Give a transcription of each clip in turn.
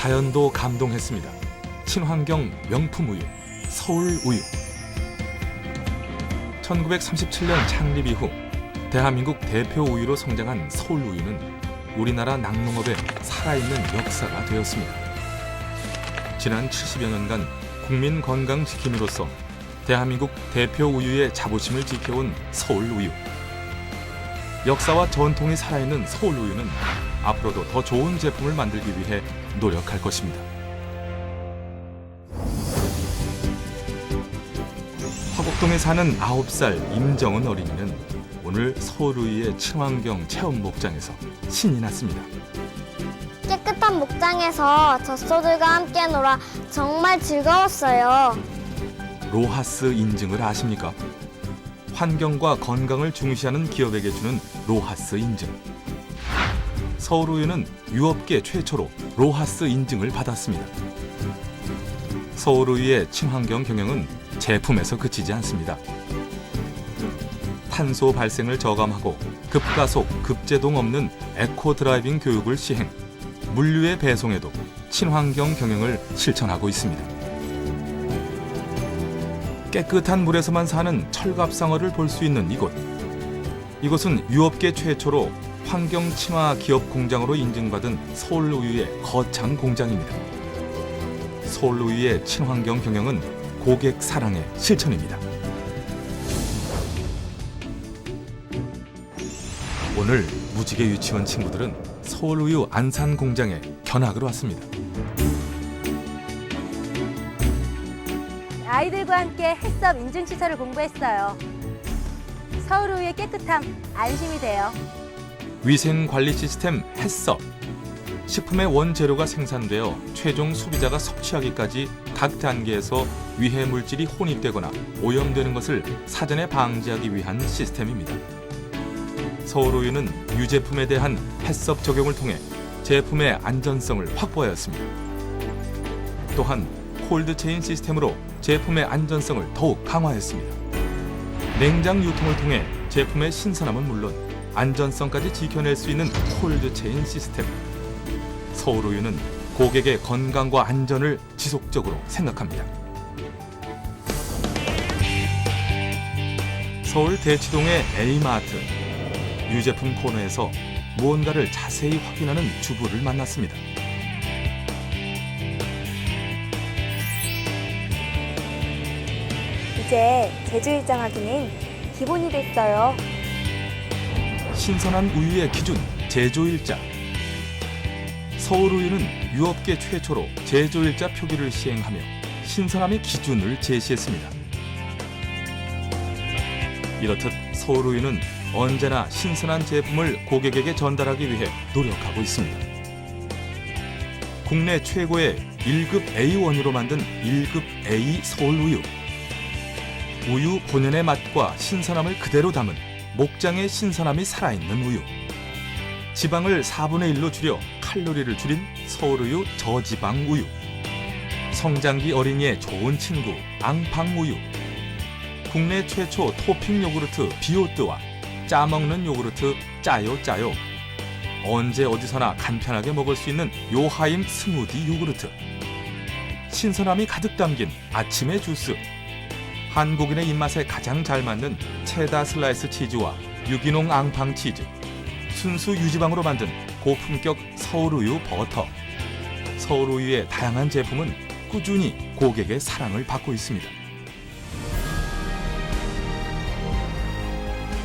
자연도 감동했습니다. 친환경 명품 우유 서울 우유. 1937년 창립 이후 대한민국 대표 우유로 성장한 서울 우유는 우리나라 낙농업의 살아있는 역사가 되었습니다. 지난 70여 년간 국민 건강 지킴이로서 대한민국 대표 우유의 자부심을 지켜온 서울 우유. 역사와 전통이 살아있는 서울 우유는 앞으로도 더 좋은 제품을 만들기 위해 노력할 것입니다. 화곡동에 사는 9살 임정은 어린이는 오늘 서울의의 친환경 체험 목장에서 신이 났습니다. 깨끗한 목장에서 젖소들과 함께 놀아 정말 즐거웠어요. 로하스 인증을 아십니까? 환경과 건강을 중시하는 기업에게 주는 로하스 인증. 서울우유는 유업계 최초로 로하스 인증을 받았습니다. 서울우유의 친환경 경영은 제품에서 그치지 않습니다. 탄소 발생을 저감하고 급가속, 급제동 없는 에코 드라이빙 교육을 시행, 물류의 배송에도 친환경 경영을 실천하고 있습니다. 깨끗한 물에서만 사는 철갑상어를 볼 수 있는 이곳. 이곳은 유업계 최초로 환경 친화 기업 공장으로 인증받은 서울우유의 거창 공장입니다. 서울우유의 친환경 경영은 고객 사랑의 실천입니다. 오늘 무지개 유치원 친구들은 서울우유 안산 공장에 견학을 왔습니다. 아이들과 함께 햇섭 인증 시설을 공부했어요. 서울 우유의 깨끗함 안심이 돼요. 위생 관리 시스템 햇섭 식품의 원재료가 생산되어 최종 소비자가 섭취하기까지 각 단계에서 위해 물질이 혼입되거나 오염되는 것을 사전에 방지하기 위한 시스템입니다. 서울 우유는 유제품에 대한 햇섭 적용을 통해 제품의 안전성을 확보하였습니다. 또한 콜드체인 시스템으로 제품의 안전성을 더욱 강화했습니다. 냉장 유통을 통해 제품의 신선함은 물론 안전성까지 지켜낼 수 있는 콜드체인 시스템. 서울우유는 고객의 건강과 안전을 지속적으로 생각합니다. 서울 대치동의 A마트 유제품 코너에서 무언가를 자세히 확인하는 주부를 만났습니다. 이제 제주 일정 확인은 기본이 됐어요. 신선한 우유의 기준 제조일자 서울우유는 유업계 최초로 제조일자 표기를 시행하며 신선함의 기준을 제시했습니다. 이렇듯 서울우유는 언제나 신선한 제품을 고객에게 전달하기 위해 노력하고 있습니다. 국내 최고의 1급 A1으로 만든 1급 A 서울우유 우유 본연의 맛과 신선함을 그대로 담은 목장의 신선함이 살아있는 우유. 지방을 4분의 1로 줄여 칼로리를 줄인 서울우유 저지방 우유. 성장기 어린이의 좋은 친구 앙팡 우유. 국내 최초 토핑 요구르트 비오뜨와 짜먹는 요구르트 짜요 짜요. 언제 어디서나 간편하게 먹을 수 있는 요하임 스무디 요구르트. 신선함이 가득 담긴 아침의 주스. 한국인의 입맛에 가장 잘 맞는 체다 슬라이스 치즈와 유기농 앙팡 치즈, 순수 유지방으로 만든 고품격 서울우유 버터. 서울우유의 다양한 제품은 꾸준히 고객의 사랑을 받고 있습니다.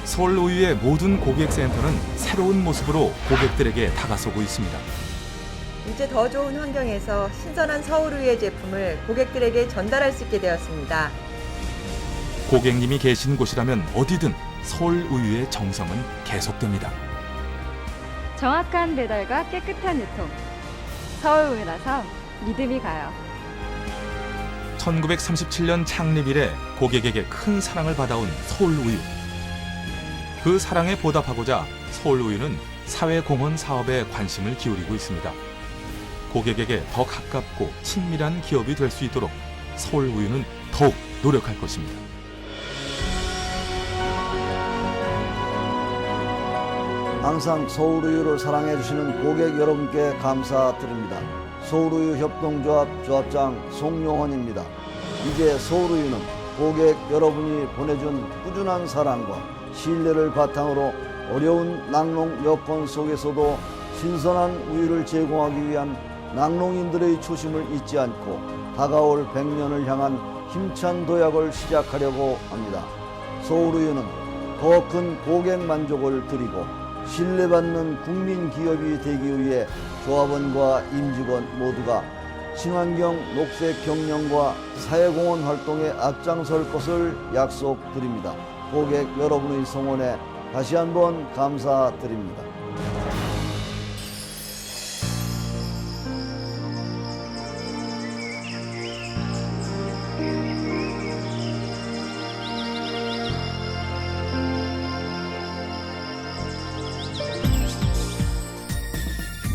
서울우유의 모든 고객센터는 새로운 모습으로 고객들에게 다가서고 있습니다. 이제 더 좋은 환경에서 신선한 서울우유의 제품을 고객들에게 전달할 수 있게 되었습니다. 고객님이 계신 곳이라면 어디든 서울우유의 정성은 계속됩니다. 정확한 배달과 깨끗한 유통. 서울우유라서 믿음이 가요. 1937년 창립 이래 고객에게 큰 사랑을 받아온 서울우유. 그 사랑에 보답하고자 서울우유는 사회공헌 사업에 관심을 기울이고 있습니다. 고객에게 더 가깝고 친밀한 기업이 될 수 있도록 서울우유는 더욱 노력할 것입니다. 항상 서울우유를 사랑해 주시는 고객 여러분께 감사드립니다. 서울우유 협동조합 조합장 송용헌입니다. 이제 서울우유는 고객 여러분이 보내준 꾸준한 사랑과 신뢰를 바탕으로 어려운 낙농 여건 속에서도 신선한 우유를 제공하기 위한 낙농인들의 초심을 잊지 않고 다가올 100년을 향한 힘찬 도약을 시작하려고 합니다. 서울우유는 더 큰 고객 만족을 드리고 신뢰받는 국민 기업이 되기 위해 조합원과 임직원 모두가 친환경 녹색 경영과 사회공헌 활동에 앞장설 것을 약속드립니다. 고객 여러분의 성원에 다시 한번 감사드립니다.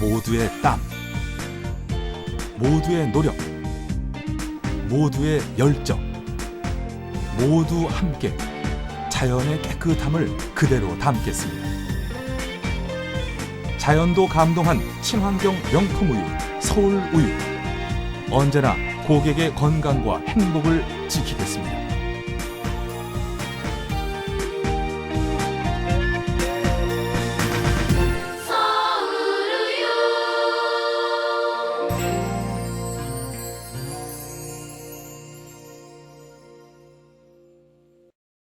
모두의 땀, 모두의 노력, 모두의 열정, 모두 함께 자연의 깨끗함을 그대로 담겠습니다. 자연도 감동한 친환경 명품 우유 서울 우유. 언제나 고객의 건강과 행복을 지키겠습니다.